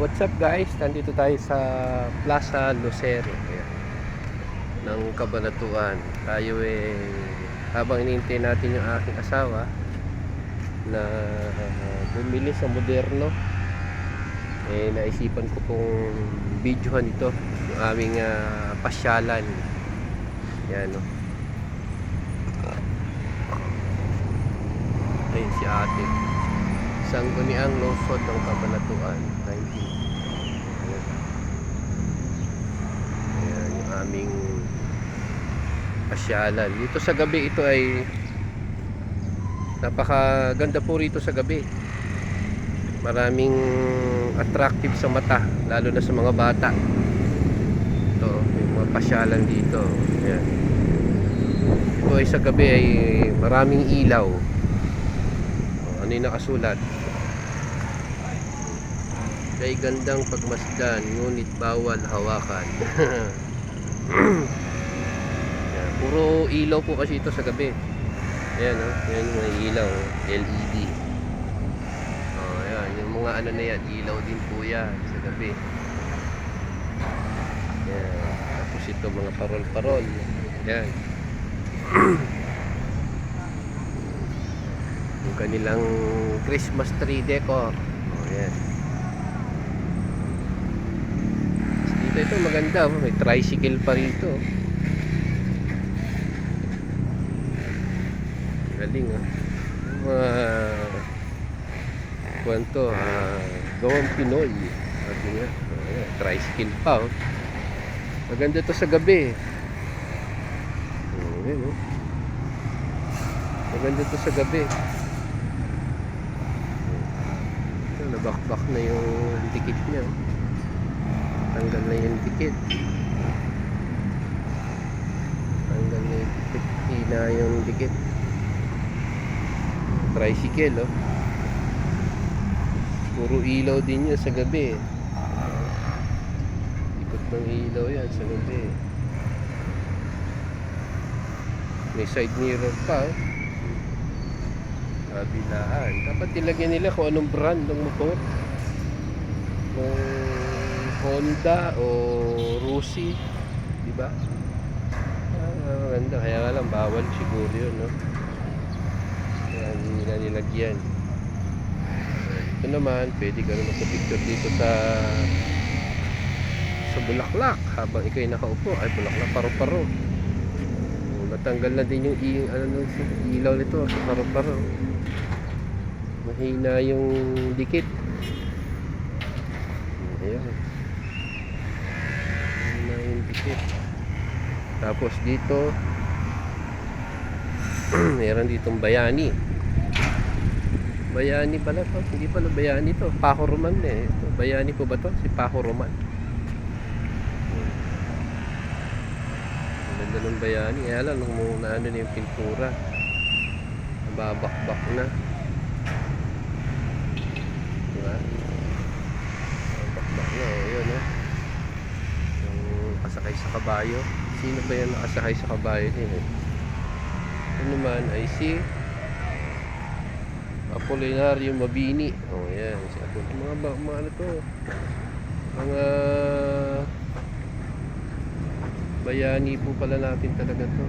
what's up guys? Nandito tayo sa Plaza Lucero. Ayan. Ng Kabanatuan. Tayo eh, habang inintay natin yung aking asawa na uh, bumili sa moderno eh naisipan ko pong videohan ito yung aming ah, pasyalan yan no ayun si ate Sangguniang Lungsod ng Kabanatuan 19 Ayan. Ayan yung aming pasyalan. Dito sa gabi ito ay napakaganda po rito sa gabi. Maraming attractive sa mata lalo na sa mga bata. Ito yung mga pasyalan dito. Ayan. ito ay sa gabi ay maraming ilaw. Ano yung nakasulat? Kay gandang pagmasdan ngunit bawal hawakan Ayan, puro ilaw po kasi ito sa gabi Ayan, oh. Ayan yung ilaw. LED. Oh, ayan. Yung mga ano na yan, ilaw din po yan sa gabi. Ayan. Tapos ito mga parol-parol. Ayan. yung kanilang Christmas tree decor. Oh, ayan. Dito ito maganda. oh. May tricycle pa rito. Galing ah. Mga kwento, ah, gawang Pinoy. Sabi niya, ayan, tricycle pa oh. Maganda to sa gabi. Oh, ayan, oh. Maganda to sa gabi. Ito, nabakbak na yung dikit niya. oh. Tanggal na yung dikit. Tanggal na yung dikit. Hina yung dikit tricycle oh. Puro ilaw din yan sa gabi. Ikot ng ilaw yan sa gabi. May side mirror pa oh. Kabilaan. Dapat ilagyan nila kung anong brand ng motor. Kung Honda o Rusi, di ba? Ah, maganda. Kaya nga lang bawal siguro yun, no? Hindi nila nilagyan. Ito naman, pwede ka rin magpa-picture dito sa sa bulaklak habang ikay nakaupo ay bulaklak paro-paro Oh, natanggal na din yung i- ano ilaw nito sa paro-paro mahina yung dikit ayan dikit tapos dito meron ditong bayani. Bayani pala to. Hindi pala bayani to. Paho Roman eh. Ito, bayani po ba to? Si Paho Roman. Ganda ng bayani. Kaya lang nung ano na yung pintura. Nababakbak na diba nababakbak na oh yun oh yung kasakay sa kabayo sino ba yan nakasakay sa kabayo din eh ito naman ay si Apolinario Mabini. Oh, yan. Si Apol. Mga, ba, mga ano to? Mga bayani po pala natin talaga to.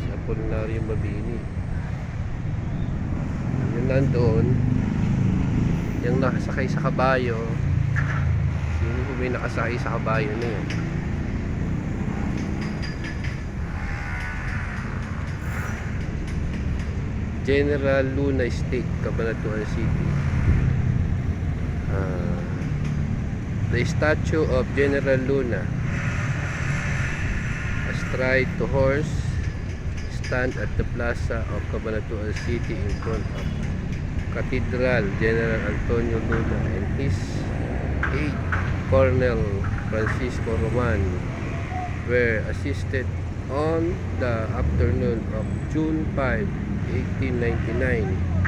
Si Apolinario Mabini. Yung nandoon, yung nakasakay sa kabayo, sino po may nakasakay sa kabayo na yun? General Luna State, Cabanatuan City. Ah, the statue of General Luna, astride to horse, stand at the plaza of Cabanatuan City in front of Cathedral General Antonio Luna and his aide, Colonel Francisco Roman, were assisted on the afternoon of June 5, 1899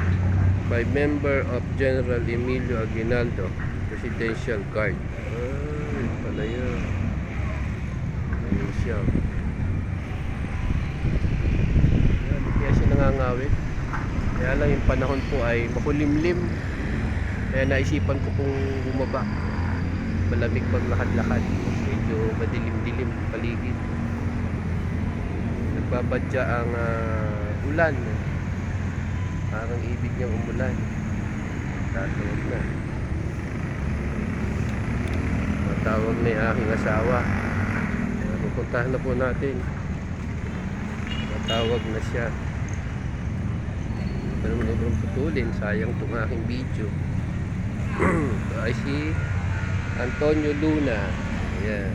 by member of General Emilio Aguinaldo, Presidential Guard. Ay, pala yun. Ayun siya. Yan, kaya siya nangangawit. Kaya lang yung panahon po ay makulimlim. Kaya naisipan ko pong bumaba. malamig maglakad-lakad. Medyo madilim-dilim paligid. Nagbabadya ang ah, ulan. Parang ibig niyang umulan. Tatawag na. Matawag na yung aking asawa. Pupuntahan na po natin. Matawag na siya. Pero mo naman putulin. Sayang itong aking video. Ay si Antonio Luna. Ayan.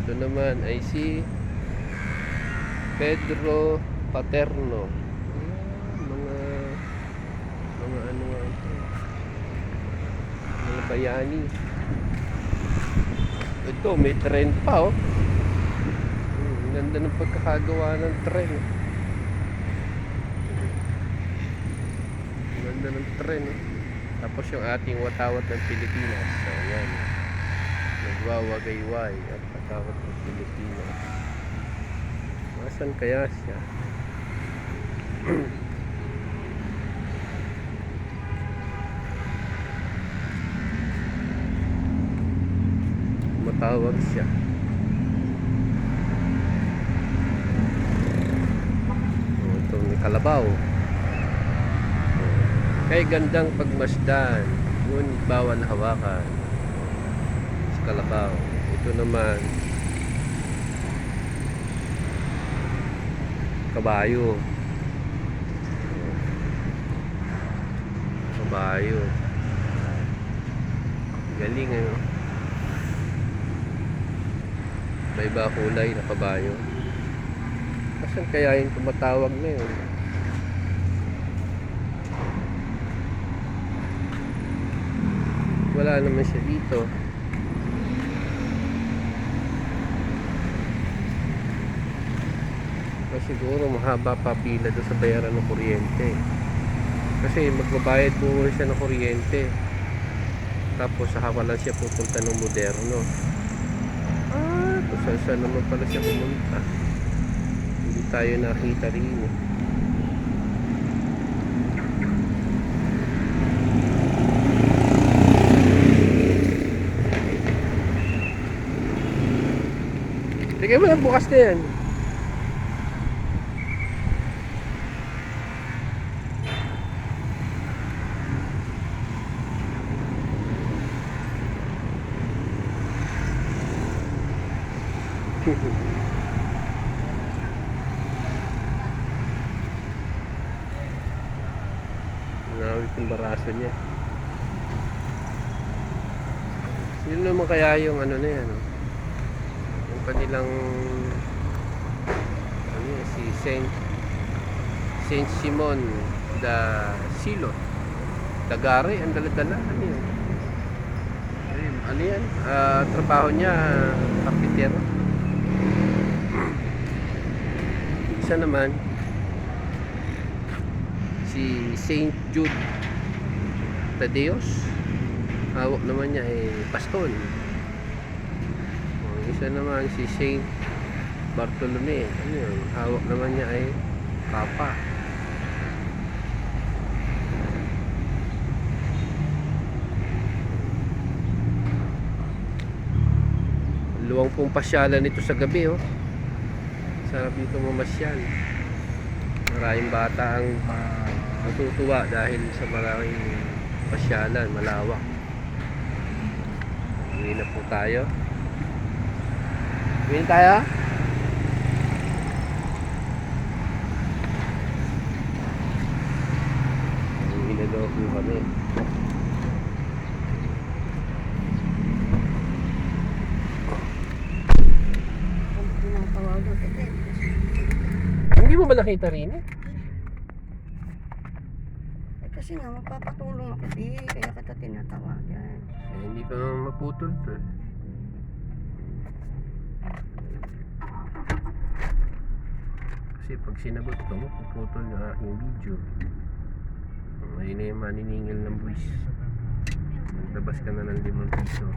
Ito naman ay si Pedro Paterno. Ayan, mga mga ano nga ito. Mga bayani. Ito, may tren pa oh. Hmm, ganda ng pagkakagawa ng tren. Ganda ng tren eh. Tapos yung ating watawat ng Pilipinas. So, yan. Nagwawagayway at watawat ng Pilipinas. Nasaan kaya siya? Matawag siya. Oh, ito may kalabaw. Kay gandang pagmasdan, ngunit bawal hawakan. Sa kalabaw. Ito naman, kabayo. Kabayo. Galing ano. May iba kulay na kabayo. Kasan kaya yung tumatawag na yun? Wala naman siya dito. O siguro mahaba pa pila doon sa bayaran ng kuryente. Kasi magbabayad po siya ng kuryente. Tapos saka lang siya pupunta ng moderno. Ah, kung saan saan naman pala siya pumunta. Hindi tayo nakita rin. eh. Sige mo lang bukas na yan. Nawit yung baraso niya. Sino naman kaya yung ano na yan? oh? Yung kanilang ano yan, si Saint Saint Simon da Silo. Dagare, ang daladala. Ano? Ayun, Ano yan? Ah, trabaho niya, kapitero. Isa naman, si Saint Jude Tadeos hawak naman niya ay baston Oh, isa naman si Saint Bartolome. Ano hawak naman niya ay papa. Luwang pong pasyalan ito sa gabi oh. Sarap dito mamasyal. Maraming bata ang natutuwa dahil sa maraming pasyalan, malawak. Uwi na po tayo. Uwi tayo? Uwi na daw po kami. Hindi mo ba nakita rin eh? Kasi nga magpapatulong ako di, kaya kita tinatawagan. Eh, hindi naman maputol to eh. Kasi pag sinagot ko mo, puputol yung aking video. Ayun na yung maniningil ng buwis. Naglabas ka na ng limang piso.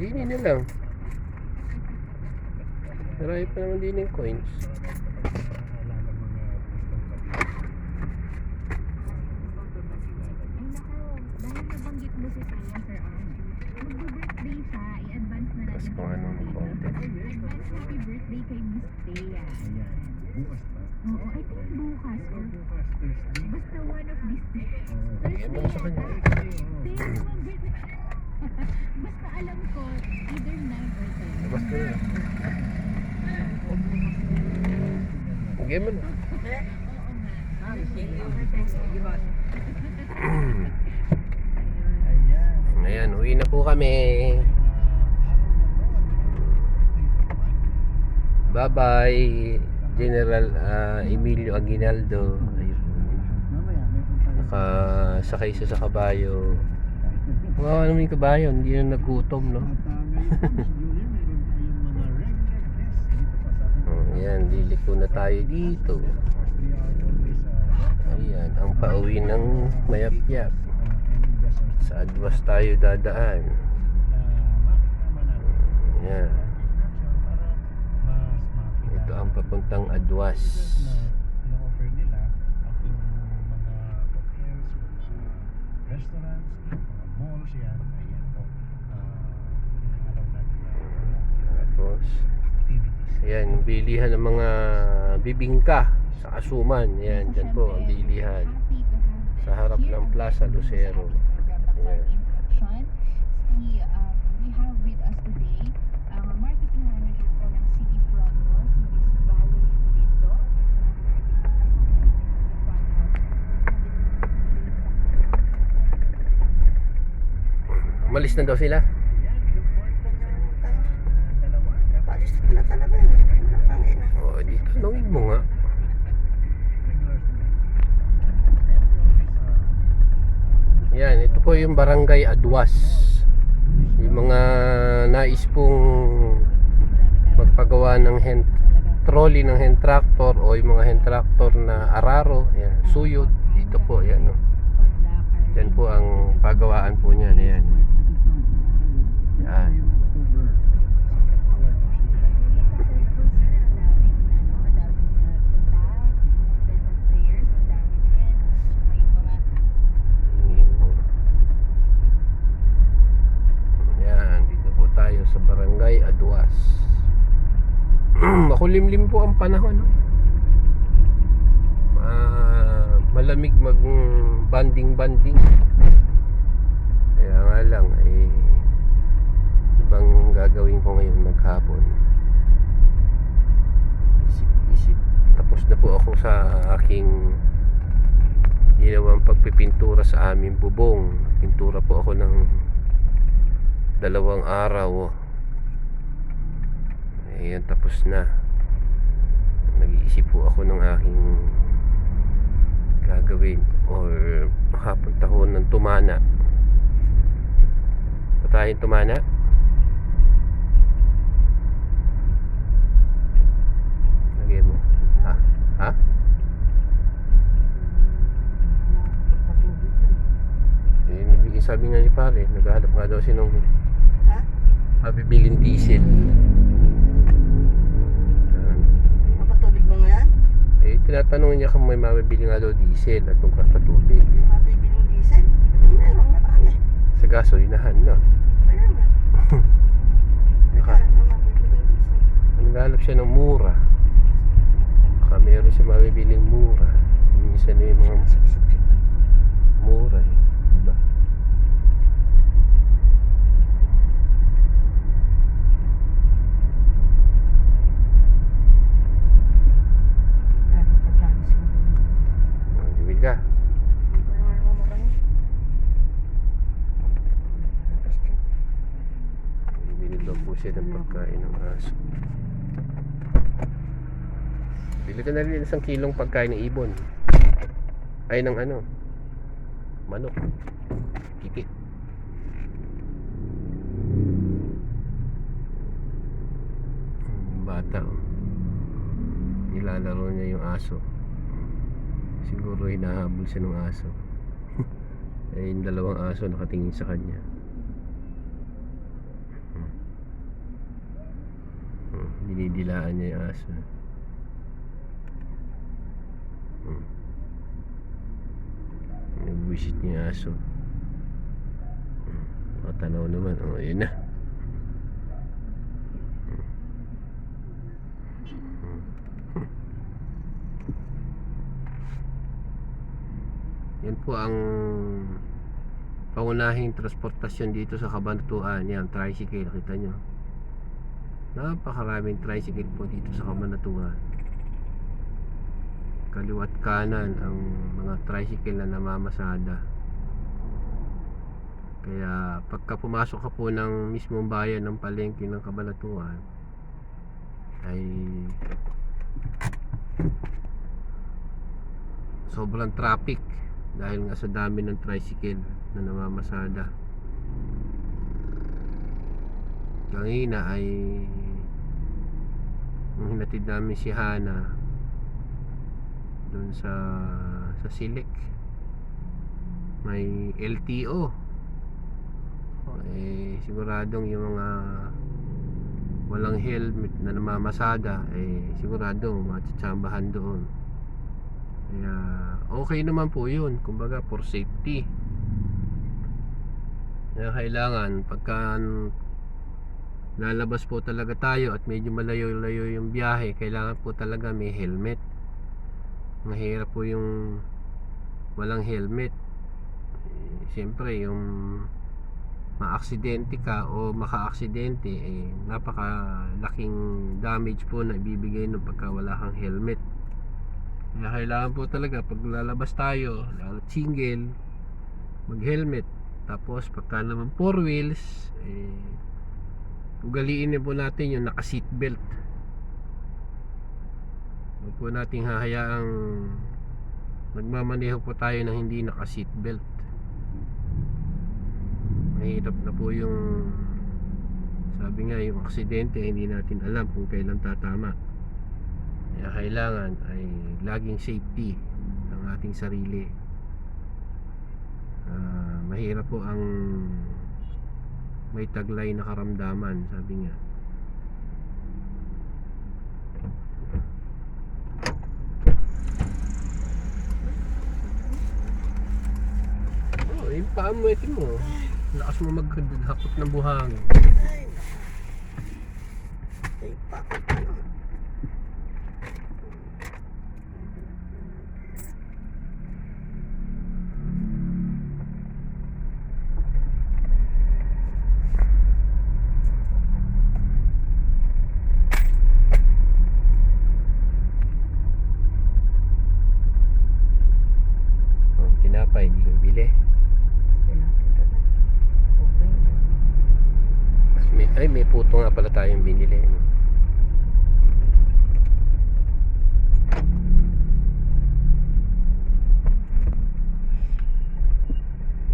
Hindi na lang. Marami pa naman din yung coins. Ang anong birthday. content. Advance happy birthday kay Miss Thea. Ayan. Bukas ba? Oo, I think bukas or bukas, Thursday. basta one of these days. Sa kanya. Thursday, naman birthday. basta alam ko, either 9 or 10. Basta yun. Bigyan mo na. Ayan. Uwi na po kami. Bye-bye, General ah, Emilio Aguinaldo. Nakasakay siya sa kabayo. Wow, naman yung kabayo, hindi na nagutom, no? ayan, liliko na tayo dito. Ayan, ang pauwi ng mayap-yap. Sa Adwas tayo dadaan. Ayan, ito ang papuntang Adwas. restaurants, mga malls yan. Ayan po. Uh, araw natin na promote Tapos. Ayan, bilihan ng mga bibingka sa Asuman. Ayan, dyan po ang bilihan. Sa harap ng Plaza Lucero. Ayan. Si, um, we have with us today ang marketing manager po ng City Front Mall, si Miss Valerie Lito. Umalis na daw sila. Ayan, good morning po sa uh, dalawa. Palis na talaga yun. Ang oh, di tanongin mo nga. Yan, ito po yung barangay Adwas. Yung mga nais pong magpagawa ng hand trolley ng hand tractor o yung mga hand tractor na araro, yan, suyot, dito po, yan. No? Yan po ang pagawaan po niyan, yan. Yan. yung October. Hingin mo. Yan, dito po tayo sa barangay Adwas. Makulimlim po ang panahon. No? Ah, malamig mag banding-banding. Kaya nga lang, eh, ibang gagawin ko ngayon maghapon. Isip-isip. Tapos na po ako sa aking ginawang pagpipintura sa aming bubong. Pintura po ako ng dalawang araw. Ayan, tapos na. Nag-iisip po ako ng aking gagawin or makapunta ko ng tumana. Patayin tumana? Lagay mo. Ha? Ha? Eh, sabi nga ni pare, naghahanap nga daw siya ng Ha? mabibiling diesel. Tinatanong niya kung may mabibili nga daw diesel at kung patubig. Yung mabibiling diesel? Meron na kami. Sa gasolinahan. Teka, yung mabibiling diesel. Naghanap siya ng mura. Baka meron siya mabibiling mura. Minsan na yung mga mura eh. Diba? Meron pa dyan. Oh, Bibili ka. Wala nga naman mukha niya. Basta. Bibili daw po siya ng pagkain ng aso. Bili ka na rin isang kilong pagkain ng ibon. Ay, ng ano? Manok. Kiki. Hmm, Bata. oh. Nilalaro niya yung aso. Siguro hinahabol siya ng aso. eh, yung dalawang aso nakatingin sa kanya. Hmm, Hindi Dinidilaan niya yung aso. Hmm. Nag-visit niya yung aso. Hmm. Nakatanaw naman. O, oh, yun na. Hmm. Yan po ang pangunahing transportasyon dito sa Kabanatuan. Yan, tricycle, kita nyo. Napakaraming tricycle po dito sa Kabanatuan. Kaliwat kanan ang mga tricycle na namamasada. Kaya pagka pumasok ka po ng mismong bayan ng palengke ng Kabanatuan ay sobrang traffic dahil nga sa dami ng tricycle na namamasada. Kanina ay hinatid namin si Hana doon sa sa Silik. May LTO eh siguradong yung mga walang helmet na namamasada eh siguradong matsatsambahan doon. Kaya okay naman po yun. Kumbaga for safety. Kaya kailangan pagka lalabas po talaga tayo at medyo malayo-layo yung biyahe. Kailangan po talaga may helmet. Mahirap po yung walang helmet. Eh, siyempre yung maaksidente ka o maka-aksidente eh, napakalaking damage po na ibibigay nung pagka wala kang helmet. Kaya kailangan po talaga pag lalabas tayo lalo single mag helmet tapos pagka naman four wheels eh, ugaliin din po natin yung naka seatbelt huwag po nating hahayaang nagmamaneho po tayo ng hindi naka seatbelt mahirap na po yung sabi nga yung aksidente hindi natin alam kung kailan tatama. Kaya kailangan ay laging safety ang ating sarili. Ah, mahirap po ang may taglay na karamdaman sabi nga oh yung paa mo ito mo. Lakas mo maghakot ng buhangin. Ay, ay, pakot ano. oh, tinapay hindi ko bili Tinatito na. Okay. may, ay may puto nga pala tayong binili no?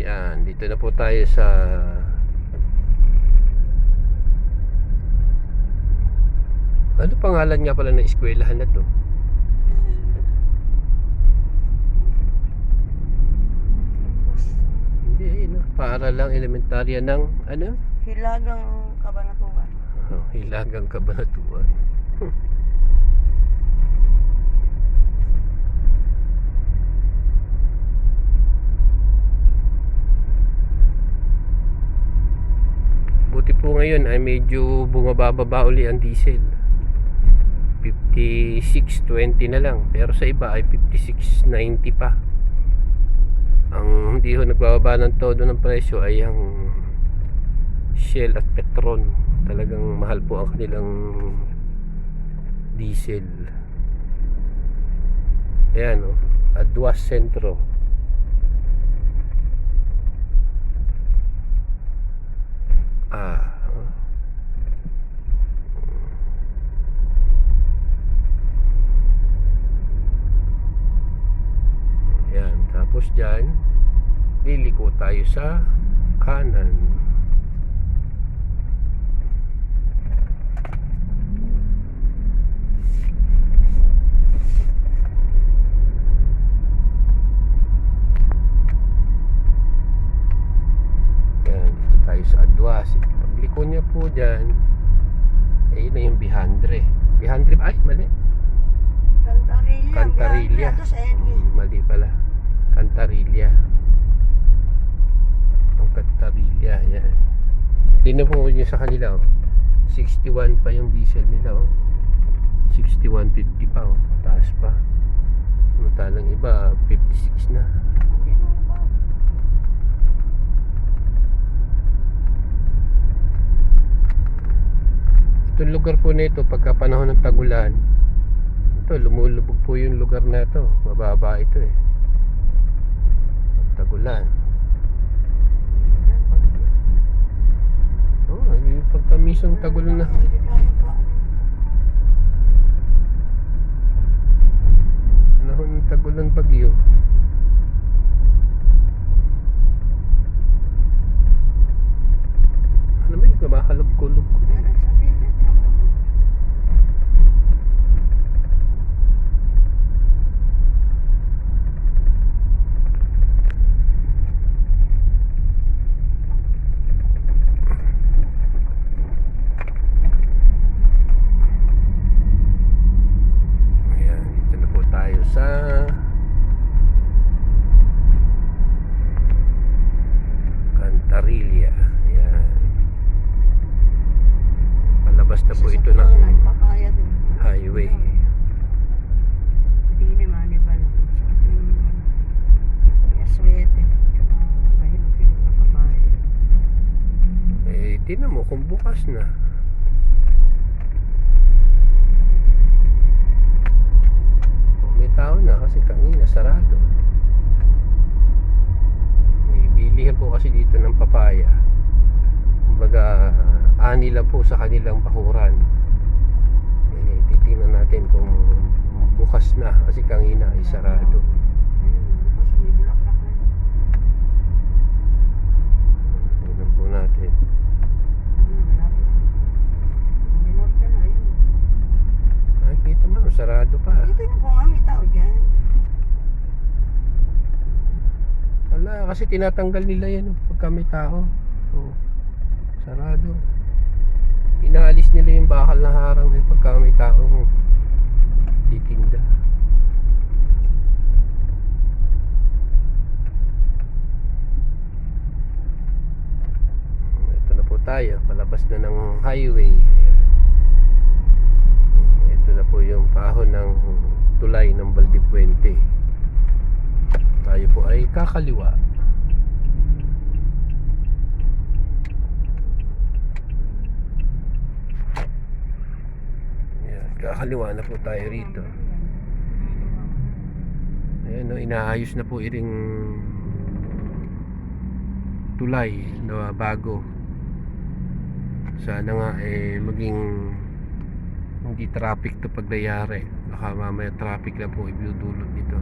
Yan dito na po tayo sa ano pangalan nga pala ng eskwelahan na to hindi no? para lang elementarya ng ano Hilagang kabanatuan. Oh, hilagang kabanatuan. Po ngayon ay medyo bumababa uli ang diesel. 56.20 na lang. Pero sa iba ay 56.90 pa. Ang hindi ho nagbababa ng todo ng presyo ay ang Shell at Petron talagang mahal po ang kanilang diesel ayan o Adwas Centro ah. Ayan tapos dyan liliko tayo sa kanan Yan, Adwas. Pagliko niya po dyan, ayun na yung Bihandre. Country, ay mali. Cantarilla. Cantarilla. Hmm, mali pala. Cantarilla. Ang Cantarilla, yan. Tingnan po nyo sa kanila, oh. 61 pa yung diesel nila, oh. 61.50 pa, oh. Taas pa. Samantalang iba, 56 na. Hindi mo pa. Itong lugar po na ito, pagka panahon ng tagulan, ito, lumulubog po yung lugar na ito. Mababa ito eh. Tagulan. Oh, yung pagka misong tagulan na. Hindi kaya pa. Panahon ng tagulan bagyo. Ano ba yung kumakalog-kulog ko? Meron sa pilit. Ano? Ayan, dito na po tayo sa Cantarilla. Ayan. Palabas na po Isa sa ito mga ng nagpapaya dun. highway. Hindi naman, iba lang. Sa ating may aswete. Tsaka mahirap yung kapapaya. Tinan mo kung bukas na. Kung may tao na kasi kanina sarado. May bilihan po kasi dito ng papaya. Kumbaga, ani lang po sa kanilang bakuran. Eh, titingnan natin kung bukas na kasi kanina ay sarado. Tingnan po natin. Ayun, malapit. Ang norte na, ayun. Ay, kita mo, no, sarado pa. Dito yung kung may tao dyan. Wala, kasi tinatanggal nila yan oh, pagka may tao. Oh, sarado. Inaalis nila yung bakal na harang eh, pagka may tao titinda. Ito na po tayo, palabas na ng highway. Ayan. Po yung pahon ng tulay ng Valdepuente tayo po ay kakaliwa. Yan, kakaliwa na po tayo rito. Ayan no, inaayos na po iring tulay na bago. Sana nga eh maging hindi traffic to pag nangyari baka mamaya traffic na po ibudulot nito.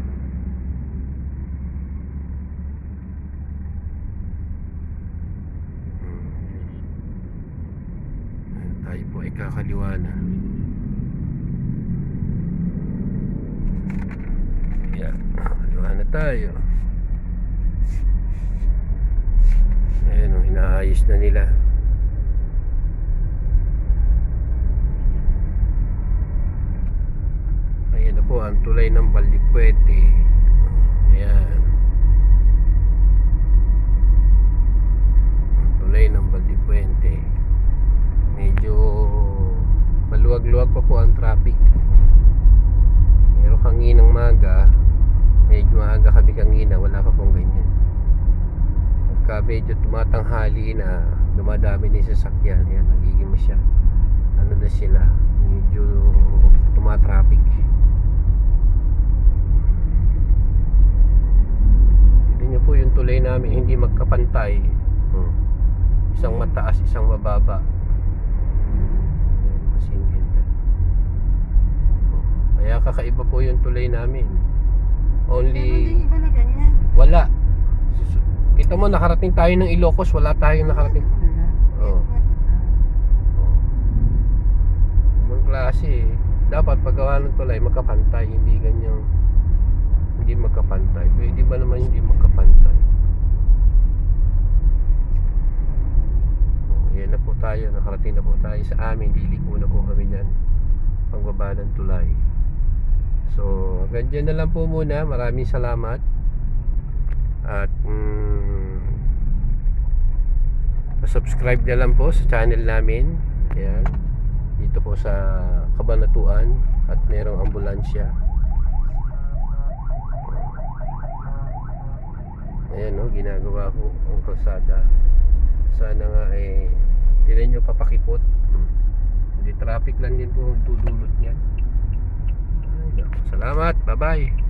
Ayan, tayo po ay kakaliwa na. Yan kaliwa na tayo. Ayun o inaayos na nila ayan na po ang tulay ng Baldipuete ayan. Ang tulay ng Baldipuente medyo maluwag-luwag pa po ang traffic. Pero kanginang maga medyo maaga kami kanina wala pa pong ganyan. Pagka medyo tumatanghali na dumadami na sasakyan. Yan nagiging masya ano na sila. Medyo tumatraffic tignan nyo po yung tulay namin hindi magkapantay hmm. isang mataas isang mababa masingil. Hmm. kaya kakaiba po yung tulay namin only din iba na ganyan. wala kita mo nakarating tayo ng Ilocos wala tayong nakarating. Oo. Ibang klase eh. Dapat paggawa ng tulay magkapantay, hindi ganyang hindi magkapantay. Pwede ba naman hindi magkapantay? Oh, yan na po tayo, nakarating na po tayo sa amin, liliko na po kami dyan. pagbaba ng tulay. So, hanggang dyan na lang po muna. Maraming salamat. At mm, subscribe na lang po sa channel namin. Ayan. Dito po sa Kabanatuan at merong ambulansya. Ayan no, ginagawa ko ang kalsada. Sana nga eh, hindi nyo papakipot. Hmm. Hindi traffic lang din po ang tudulot niyan. Salamat. Bye-bye.